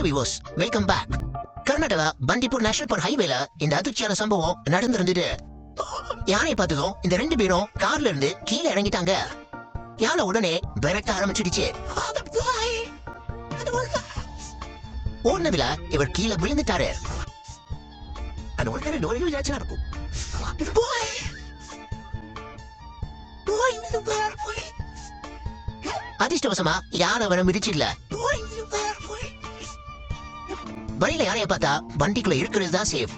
Hello விவோஸ் welcome back Karnataka Bandipur national park ஹைவேல இந்த அதிர்ச்சியான சம்பவம் நடந்திருந்தது. யானை பார்த்ததும் இந்த ரெண்டு பேரும் கார்ல இருந்து கீழே இறங்கிட்டாங்க. யானை உடனே விரட்ட ஆரம்பிச்சிடுச்சு. ஓடினதுல இவர் கீழே விழுந்துட்டாரு. அது உடனே நோய்கள் ஏதாச்சும் இருக்கும். அதிர்ஷ்டவசமா யானை அவரை மிதிச்சிடல. வழியில யாரைய பார்த்தா வண்டிக்குள்ள இருக்கிறது தான் சேஃப்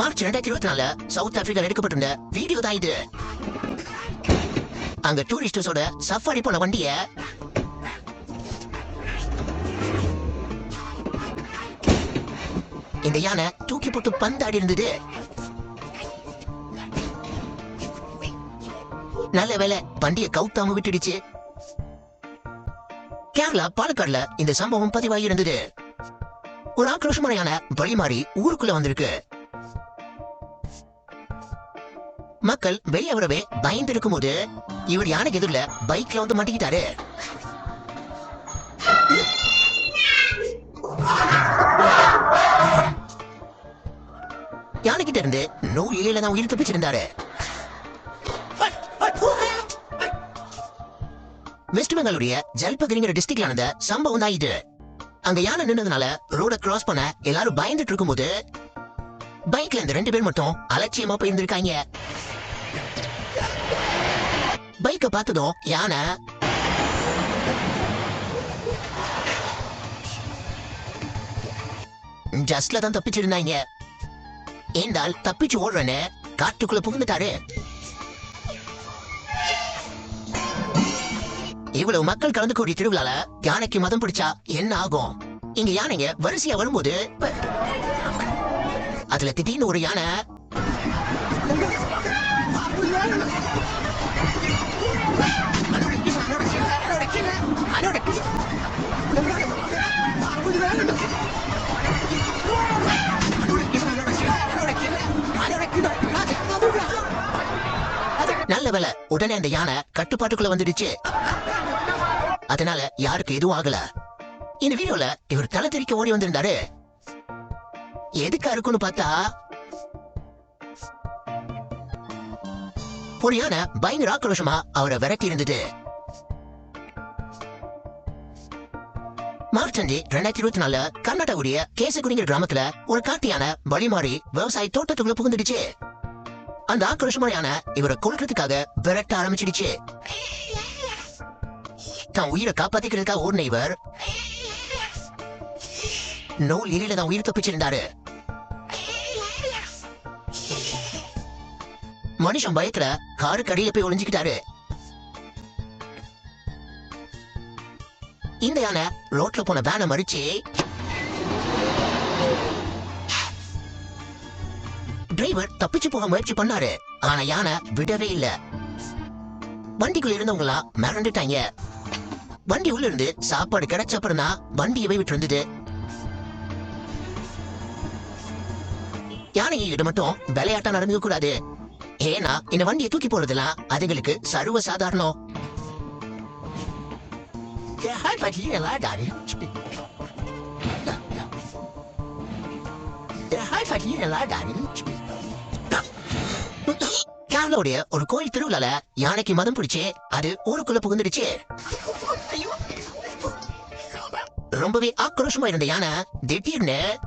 மார்ச் ரெண்டாயிரத்தி இருபத்தி நாலுல சவுத் ஆப்பிரிக்காவில் எடுக்கப்பட்டிருந்த வீடியோ தான் இது. அங்க டூரிஸ்டர்ஸோட சஃபாரி போன வண்டிய இந்த யானை தூக்கி போட்டு பந்தாடி இருந்தது. நல்ல வேலை வண்டியை கவுத்தாம விட்டுடுச்சு. கேரளா பாலக்காடுல இந்த சம்பவம் பதிவாகி இருந்தது. ஒரு ஆக்ரோஷமான வழி மாறி ஊருக்குள்ள வந்திருக்கு. மக்கள் வெளியே வரவே பயந்து இருக்கும்போது இவர் யானைக்கு எதிரில பைக்ல வந்து மாட்டிக்கிட்டாரு யானைக்கிட்ட இருந்து நூல் இலையில தான் உயிர் தப்பிச்சிருந்தாரு வெஸ்ட் பெங்காலுடைய ஜல்பகிரிங்கிற டிஸ்ட்ரிக்ட்ல நடந்த சம்பவம் தான் இது. அங்க யானை நின்னதுனால ரோட கிராஸ் பண்ண எல்லாரும் பயந்துட்டு இருக்கும்போது பைக்ல இந்த ரெண்டு பேர் மட்டும் அலட்சியமா போயிருந்திருக்காங்க. பைக்க பார்த்ததும் யானை ஜஸ்ட்ல தான் தப்பிச்சிருந்தாங்க. ஏந்தால் தப்பிச்சு ஓடுறேன்னு காட்டுக்குள்ள புகுந்துட்டாரு. இவ்வளவு மக்கள் கலந்து கூடிய திருவிழால யானைக்கு மதம் பிடிச்சா என்ன ஆகும்? இங்க யானைங்க வரிசையா வரும்போது அதுல திடீர்னு ஒரு யானை நல்ல வேலை உடனே அந்த யானை கட்டுப்பாட்டுக்குள்ள வந்துடுச்சு. அதனால யாருக்கு எதுவும் ஆகல. இந்த வீடியோல இவர் தலை தெரிக்க ஓடி வந்திருந்தாரு. எதுக்கா இருக்குன்னு பார்த்தா ஒரு யானை பயங்கர ஆக்ரோஷமா அவரை விரட்டி இருந்தது. மார்ச் அஞ்சு ரெண்டாயிரத்தி இருபத்தி நாலுல கர்நாடகாவுடைய கேசகுடிங்கிற கிராமத்துல ஒரு காட்டியான வழி மாறி விவசாய தோட்டத்துக்குள்ள புகுந்துடுச்சு. அந்த ஆக்ரோஷமான யானை இவரை கொல்றதுக்காக விரட்ட ஆரம்பிச்சிடுச்சு. தான் உயிரை காப்பாத்திக்கிறதுக்காக ஓடின இவர் நூல் இலையில தான் உயிர் தப்பிச்சிருந்தாரு. மனுஷன் பயத்துல காரு அடியில போய் ஒளிஞ்சுக்கிட்டாரு. இந்த யானை ரோட்ல போன வேனை மறிச்சு டிரைவர் தப்பிச்சு போக முயற்சி பண்ணாரு. ஆனா யானை விடவே இல்ல. வண்டிக்குள்ள இருந்தவங்களா மிரண்டுட்டாங்க. வண்டி உள்ள இருந்து சாப்பாடு கிடைச்ச அப்புறம் தான் வண்டியவே விட்டு இருந்தது யானை இது மட்டும் விளையாட்டா நடந்துக்க கூடாது. ஏன்னா இந்த வண்டியை தூக்கி போறதெல்லாம் அதுங்களுக்கு சர்வ சாதாரணம். கேரளாவுடைய ஒரு கோயில் திருவிழால யானைக்கு மதம் பிடிச்சு அது ஊருக்குள்ள புகுந்துடுச்சு. ரொம்பவே ஆக்ரோஷமா இருந்த யானை திடீர்னு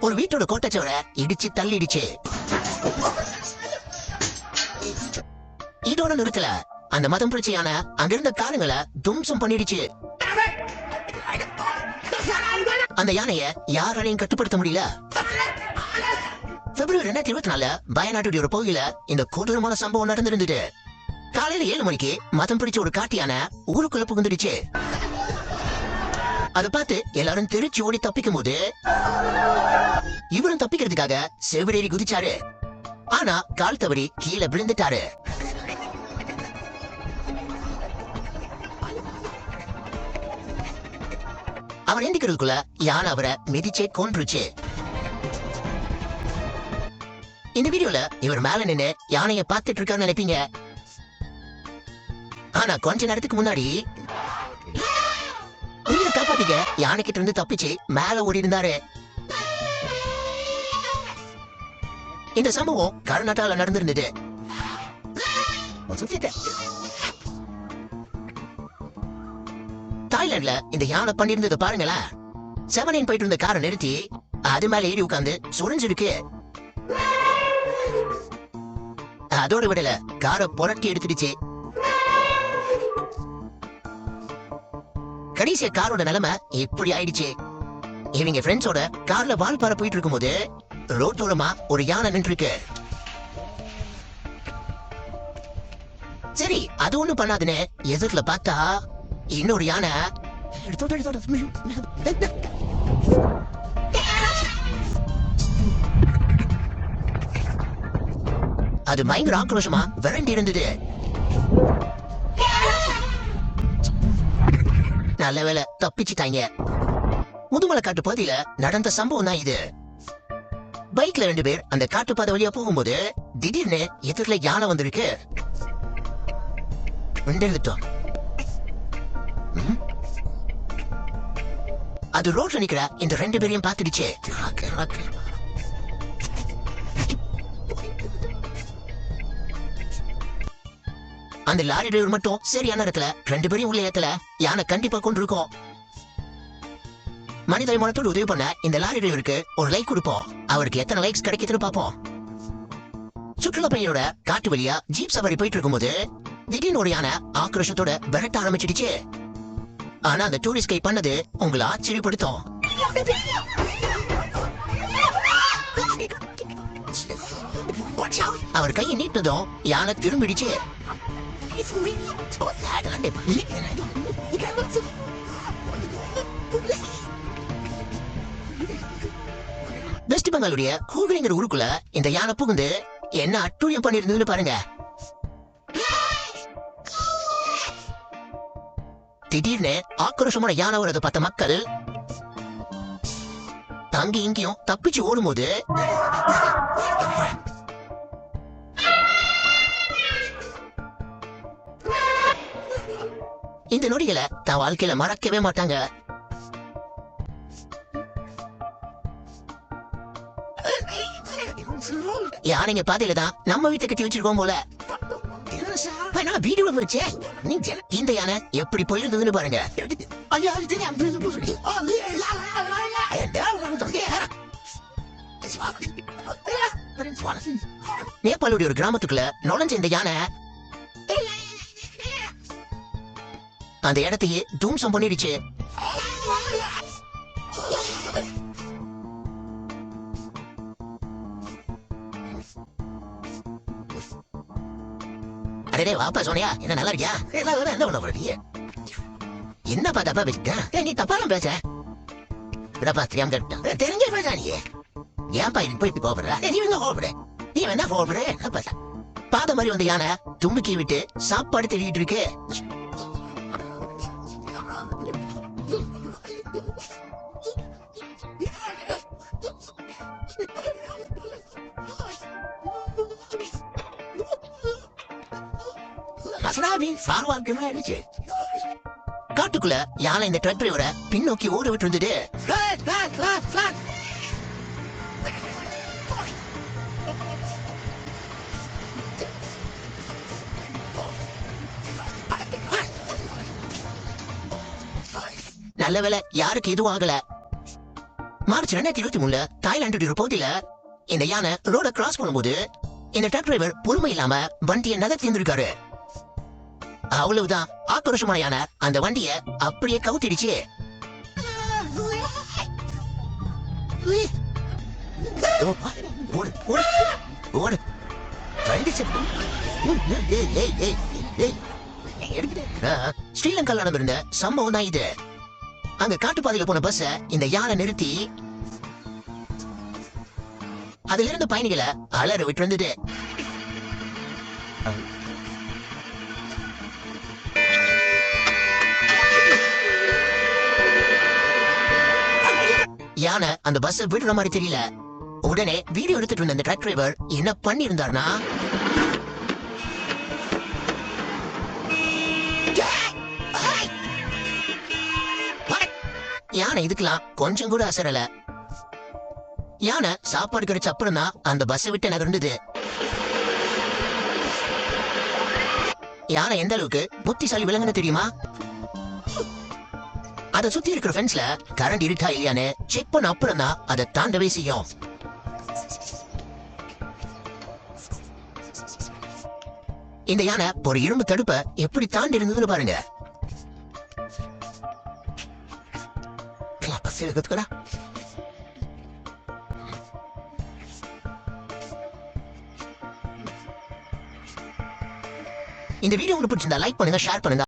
ஒரு வீட்டோட கோட்டச்சோட இடிச்சு தள்ளிடுச்சு. இதோட நிறுத்தல. அந்த மதம் பிரச்சையான அங்கிருந்த காலங்களை தும்சம் பண்ணிடுச்சு. அந்த யானைய யாராலையும் கட்டுப்படுத்த முடியல. பிப்ரவரி ரெண்டாயிரத்தி இருபத்தி நாலுல பயநாட்டுடைய ஒரு பகுதியில இந்த கொடூரமான சம்பவம் நடந்திருந்தது. காலையில ஏழு மணிக்கு மதம் பிடிச்ச ஒரு காட்டியான ஊருக்குள்ள புகுந்துடுச்சு. அதை பார்த்து எல்லாரும் திருச்சி ஓடி தப்பிக்கும் போது இவரும் தப்பிக்கிறதுக்காக செவிடேறி குதிச்சாரு. ஆனா கால் தவறி கீழே விழுந்துட்டாரு. அவர் எந்திக்கிறதுக்குள்ள யானை அவரை மிதிச்சே கொன்றுச்சு. இந்த வீடியோல இவர் மேல நின்னு யானைய பார்த்துட்டு இருக்கான்னு நினைப்பீங்க. ஆனா கொஞ்ச நேரத்துக்கு முன்னாடி உயிரை காப்பாத்திக்க யானை கிட்ட இருந்து தப்பிச்சு மேல ஓடி இருந்தாரு. இந்த சம்பவம் கர்நாடகால நடந்திருந்தது. தாய்லாந்துல இந்த யானை பண்ணிருந்தது பாருங்களேன். செவனின் போயிட்டு இருந்த காரை நிறுத்தி அது மேல ஏறி உட்கார்ந்து சுரஞ்சிருக்கு. அதோட விடல. காரை புரட்டி எடுத்துடுச்சு. கடைசியா காரோட நிலைமை இப்படி ஆயிடுச்சு. இவங்க ஃப்ரெண்ட்ஸோட கார்ல வால்பாறை போயிட்டு இருக்கும்போது ரோட்டோரமா ஒரு யானை நின்று இருக்கு சரி அது ஒண்ணும் பண்ணாதுன்னு எதிர்ல பார்த்தா இன்னொரு யானை அது பயங்கர ஆக்ரோஷமா? விரண்டி இருந்தது. நல்ல வேலை தப்பிச்சுட்டாங்க. முதுமலை காட்டு பகுதியில நடந்த சம்பவம் தான் இது. பைக்ல ரெண்டு பேர் அந்த காட்டுப்பாதை வழியா போகும்போது திடீர்னு எதிரில யானை வந்திருக்கு. விண்டெழுத்தோம் அது ரோட்ல நிக்கிற இந்த ரெண்டு பேரையும் பாத்துடுச்சு அந்த லாரி டிரைவர் மட்டும் சரியான இடத்துல ரெண்டு பேரையும் உள்ள ஏத்தல யானை கண்டிப்பா கொண்டு இருக்கும் மனிதாபிமானத்தோடு உதவி பண்ண இந்த லாரி டிரைவருக்கு ஒரு லைக் கொடுப்போம். அவருக்கு எத்தனை லைக்ஸ் கிடைக்குதுன்னு பார்ப்போம். சுற்றுலா பையனோட காட்டு வழியா ஜீப் சவாரி போயிட்டு இருக்கும்போது திடீர்னு ஒரு யானை ஆக்ரோஷத்தோட விரட்ட ஆரம்பிச்சிடுச்சு. ஆனா அந்த டூரிஸ்ட் கை பண்ணது உங்களை ஆச்சரியப்படுத்தும். அவர் கையை நீட்டதும் யானை திரும்பிடுச்சு. வெஸ்ட் பெங்காலுடைய ஹூகுலிங்கிற ஊருக்குள்ள இந்த யானை புகுந்து என்ன அட்டூழியம் பண்ணிருந்ததுன்னு பாருங்க. திடீர்னு ஆக்ரோஷமான யானை வரதை பார்த்த மக்கள் அங்க இங்கேயும் தப்பிச்சு ஓடும்போது இந்த நொடிகளை தன் வாழ்க்கையில மறக்கவே மாட்டாங்க. யானைங்க பாதையில தான் நம்ம வீட்டை கட்டி வச்சிருக்கோம் போல. வேணா வீடியோ வந்துருச்சே இந்த யானை எப்படி போயிருந்ததுன்னு பாருங்க. நேபாளுடைய ஒரு கிராமத்துக்குள்ள நுழைஞ்ச இந்த யானை. அந்த இடத்தையே தூம்சம் பண்ணிடுச்சு. அடே வாப்பா சோனியா என்ன நல்லா இருக்கியா? எல்லாம் என்ன பண்ண போறீங்க? என்னப்பா தப்பா பேசிட்ட நீ தப்பா பேச. இதப்பா தெரியாம கேட்டேன் தெரிஞ்ச பேசா நீ? ஏன்பா இது போய் கோபப்படுற நீ வேணா கோபப்படு நீ வேணா கோபப்படு பாத மாதிரி வந்த யானை தும்பிக்கி விட்டு சாப்பாடு தேடிட்டு இருக்கு. அசனாவி சார்வாக்கமே இருந்துச்சு காட்டுக்குள்ள யானை இந்த ட்ரக் டிரைவரை பின்னோக்கி ஓட விட்டு இருந்தது நல்ல வேலை யாருக்கு எதுவும் ஆகல. மார்ச் ரெண்டாயிரத்தி இருபத்தி மூணுல தாய்லாந்து ஒரு போட்டியில இந்த யானை ரோட கிராஸ் பண்ணும்போது இந்த ட்ரக் டிரைவர் பொறுமை இல்லாம வண்டியை நகர்த்தி இருந்திருக்காரு அவ்வளவுதான். ஆக்ரோஷமாயான யானை அந்த வண்டிய அப்படியே கவுத்திடுச்சு. ஸ்ரீலங்கால நடந்திருந்த சம்பவம் தான் இது. அங்க காட்டுப்பாதையில போன பஸ் இந்த யானை நிறுத்தி அதுல இருந்த பயணிகளை அலற விட்டு வந்தது யானை அந்த பஸ் விடுற மாதிரி தெரியல. உடனே வீடியோ எடுத்துட்டு இருந்த அந்த ட்ரக் டிரைவர் என்ன பண்ணியிருந்தாருன்னா யானை இதுக்கெல்லாம் கொஞ்சம் கூட அசரல. யானை சாப்பாடு கிடைச்ச அப்புறம் தான் அந்த பஸ்ஸை விட்டு நகர்ந்தது. யானை எந்த அளவுக்கு புத்திசாலி விலங்குன்னு தெரியுமா? அதை சுத்தி இருக்கிற ஃபென்ஸ்ல கரண்ட் இருக்கா இல்லையான்னு செக் பண்ண அப்புறம் தான் அதை தாண்டவே செய்யும். இந்த யானை ஒரு இரும்பு தடுப்ப எப்படி தாண்டி இருந்ததுன்னு பாருங்க இந்த வீடியோ உங்களுக்கு பிடிச்சிருந்தா லைக் பண்ணுங்க ஷேர் பண்ணுங்க.